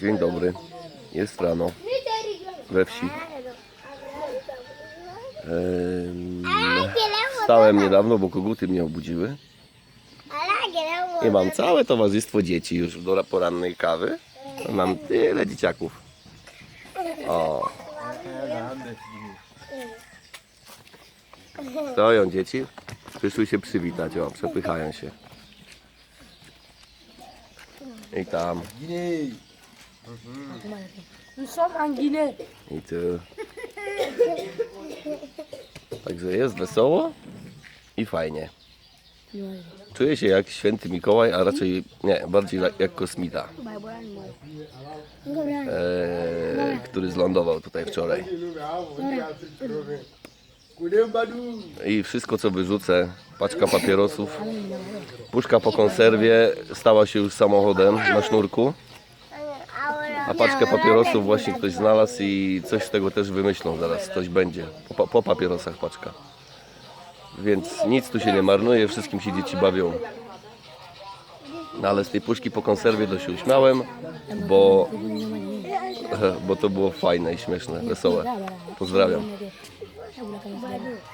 Dzień dobry. Jest rano we wsi. Wstałem niedawno, bo koguty mnie obudziły. I mam całe towarzystwo dzieci już do porannej kawy. Mam tyle dzieciaków. O. Stoją dzieci. Przyszły się przywitać. O, przepychają się. I tam, Nous sommes en Guinée. i tu. Także jest wesoło i fajnie. Czuję się jak święty Mikołaj, a raczej nie, bardziej jak- jak kosmita, e, który zlądował tutaj wczoraj. I wszystko co wyrzucę, paczka papierosów, puszka po konserwie stała się już samochodem na sznurku, a paczkę papierosów właśnie ktoś znalazł i coś z tego też wymyślą zaraz, coś będzie, po, po papierosach paczka. Więc nic tu się nie marnuje, wszystkim się dzieci bawią. No ale z tej puszki po konserwie to się uśmiałem, bo, bo to było fajne i śmieszne, wesołe. Pozdrawiam. sepatu.